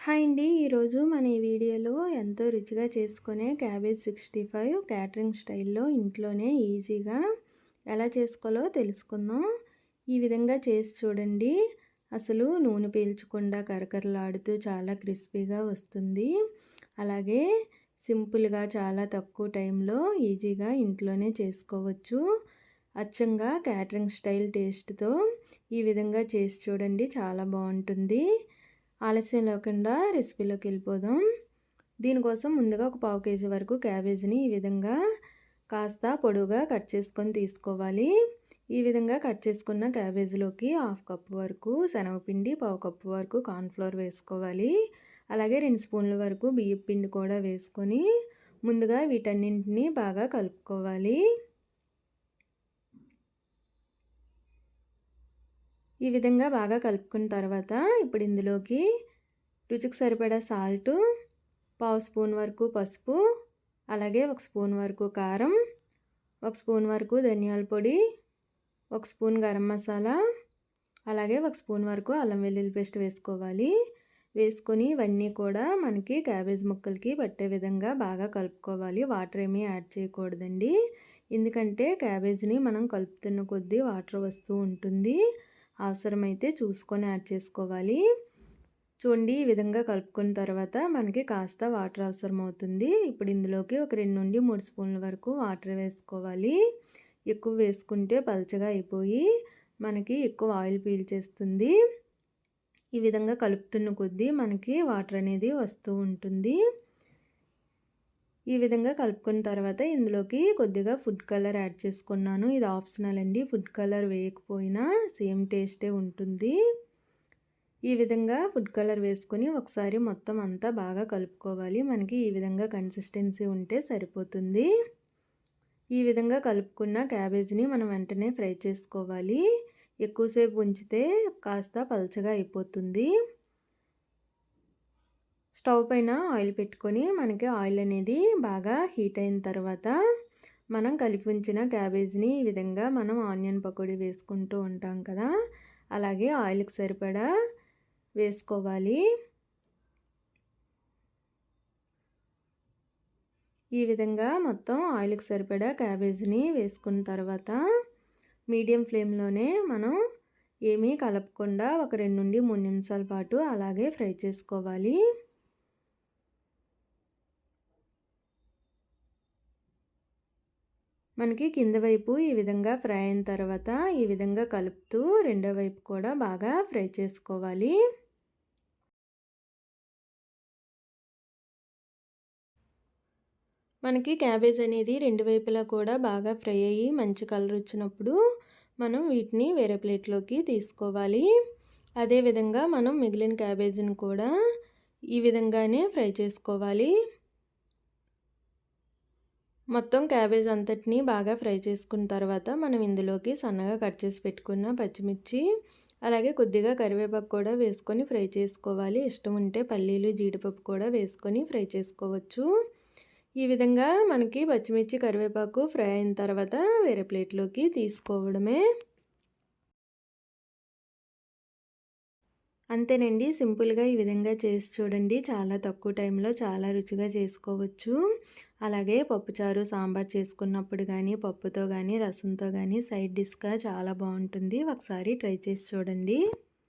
Hi అండి. ఈరోజు మన ఈ వీడియోలో ఎంతో రుచిగా చేసుకునే క్యాబేజ్ సిక్స్టీ ఫైవ్ క్యాటరింగ్ స్టైల్లో ఇంట్లోనే ఈజీగా ఎలా చేసుకోవాలో తెలుసుకుందాం. ఈ విధంగా చేసి చూడండి. అసలు నూనె పీల్చకుండా కరకరలాడుతూ చాలా క్రిస్పీగా వస్తుంది. అలాగే సింపుల్గా చాలా తక్కువ టైంలో ఈజీగా ఇంట్లోనే చేసుకోవచ్చు. అచ్చంగా క్యాటరింగ్ స్టైల్ టేస్ట్తో ఈ విధంగా చేసి చూడండి. చాలా బాగుంటుంది. ఆలస్యం లేకుండా రెసిపీలోకి వెళ్ళిపోదాం. దీనికోసం ముందుగా ఒక పావు కేజీ వరకు క్యాబేజీని ఈ విధంగా కాస్త పొడుగా కట్ చేసుకొని తీసుకోవాలి. ఈ విధంగా కట్ చేసుకున్న క్యాబేజీలోకి హాఫ్ కప్ వరకు శనగపిండి పావు కప్పు వరకు కార్న్ఫ్లోర్ వేసుకోవాలి. అలాగే రెండు స్పూన్ల వరకు బియ్యం పిండి కూడా వేసుకొని ముందుగా వీటన్నింటినీ బాగా కలుపుకోవాలి. ఈ విధంగా బాగా కలుపుకున్న తర్వాత ఇప్పుడు ఇందులోకి రుచికి సరిపడా సాల్టు పావు స్పూన్ వరకు పసుపు అలాగే ఒక స్పూన్ వరకు కారం ఒక స్పూన్ వరకు ధనియాల పొడి ఒక స్పూన్ గరం మసాలా అలాగే ఒక స్పూన్ వరకు అల్లం వెల్లుల్లి పేస్ట్ వేసుకోవాలి. వేసుకొని ఇవన్నీ కూడా మనకి క్యాబేజ్ ముక్కలకి పట్టే విధంగా బాగా కలుపుకోవాలి. వాటర్ ఏమీ యాడ్ చేయకూడదండి. ఎందుకంటే క్యాబేజ్ని మనం కలుపుతున్న కొద్దీ వాటర్ వస్తూ ఉంటుంది. అవసరమైతే చూసుకొని యాడ్ చేసుకోవాలి. చూడండి ఈ విధంగా కలుపుకున్న తర్వాత మనకి కాస్త వాటర్ అవసరం అవుతుంది ఇప్పుడు ఇందులోకి ఒక రెండు నుండి మూడు స్పూన్ల వరకు వాటర్ వేసుకోవాలి. ఎక్కువ వేసుకుంటే పలచగా అయిపోయి మనకి ఎక్కువ ఆయిల్ పీల్చేస్తుంది ఈ విధంగా కలుపుతున్న కొద్దీ మనకి వాటర్ అనేది వస్తూ ఉంటుంది. ఈ విధంగా కలుపుకున్న తర్వాత ఇందులోకి కొద్దిగా ఫుడ్ కలర్ యాడ్ చేసుకున్నాను. ఇది ఆప్షనల్ అండి. ఫుడ్ కలర్ వేయకపోయినా సేమ్ టేస్టే ఉంటుంది. ఈ విధంగా ఫుడ్ కలర్ వేసుకొని ఒకసారి మొత్తం అంతా బాగా కలుపుకోవాలి. మనకి ఈ విధంగా కన్సిస్టెన్సీ ఉంటే సరిపోతుంది. ఈ విధంగా కలుపుకున్న క్యాబేజ్ని మనం వెంటనే ఫ్రై చేసుకోవాలి. ఎక్కువసేపు ఉంచితే కాస్త పలచగా అయిపోతుంది. స్టవ్ పైన ఆయిల్ పెట్టుకొని మనకి ఆయిల్ అనేది బాగా హీట్ అయిన తర్వాత మనం కలిపి ఉంచిన క్యాబేజ్ని ఈ విధంగా మనం ఆనియన్ పకోడీ వేసుకుంటూ ఉంటాం కదా. అలాగే ఆయిల్కి సరిపడా వేసుకోవాలి. ఈ విధంగా మొత్తం ఆయిల్కి సరిపడా క్యాబేజ్ని వేసుకున్న తర్వాత మీడియం ఫ్లేమ్లోనే మనం ఏమీ కలపకుండా ఒక రెండు నుండి మూడు నిమిషాల పాటు అలాగే ఫ్రై చేసుకోవాలి. మనకి కింద వైపు ఈ విధంగా ఫ్రై అయిన తర్వాత ఈ విధంగా కలుపుతూ రెండో వైపు కూడా బాగా ఫ్రై చేసుకోవాలి. మనకి క్యాబేజ్ అనేది రెండు వైపులా కూడా బాగా ఫ్రై అయ్యి మంచి కలర్ వచ్చినప్పుడు మనం వీటిని వేరే ప్లేట్లోకి తీసుకోవాలి. అదేవిధంగా మనం మిగిలిన క్యాబేజీని కూడా ఈ విధంగానే ఫ్రై చేసుకోవాలి. మొత్తం క్యాబేజ్ అంతటిని బాగా ఫ్రై చేసుకున్న తర్వాత మనం ఇందులోకి సన్నగా కట్ చేసి పెట్టుకున్న పచ్చిమిర్చి అలాగే కొద్దిగా కరివేపాకు కూడా వేసుకొని ఫ్రై చేసుకోవాలి. ఇష్టం ఉంటే పల్లీలు జీడిపప్పు కూడా వేసుకొని ఫ్రై చేసుకోవచ్చు. ఈ విధంగా మనకి పచ్చిమిర్చి కరివేపాకు ఫ్రై అయిన తర్వాత వేరే ప్లేట్లోకి తీసుకోవడమే. అంతేనండి. సింపుల్గా ఈ విధంగా చేసి చూడండి. చాలా తక్కువ టైంలో చాలా రుచిగా చేసుకోవచ్చు. అలాగే పప్పుచారు సాంబార్ చేసుకున్నప్పుడు కానీ పప్పుతో కానీ రసంతో కానీ సైడ్ డిష్గా చాలా బాగుంటుంది. ఒకసారి ట్రై చేసి చూడండి.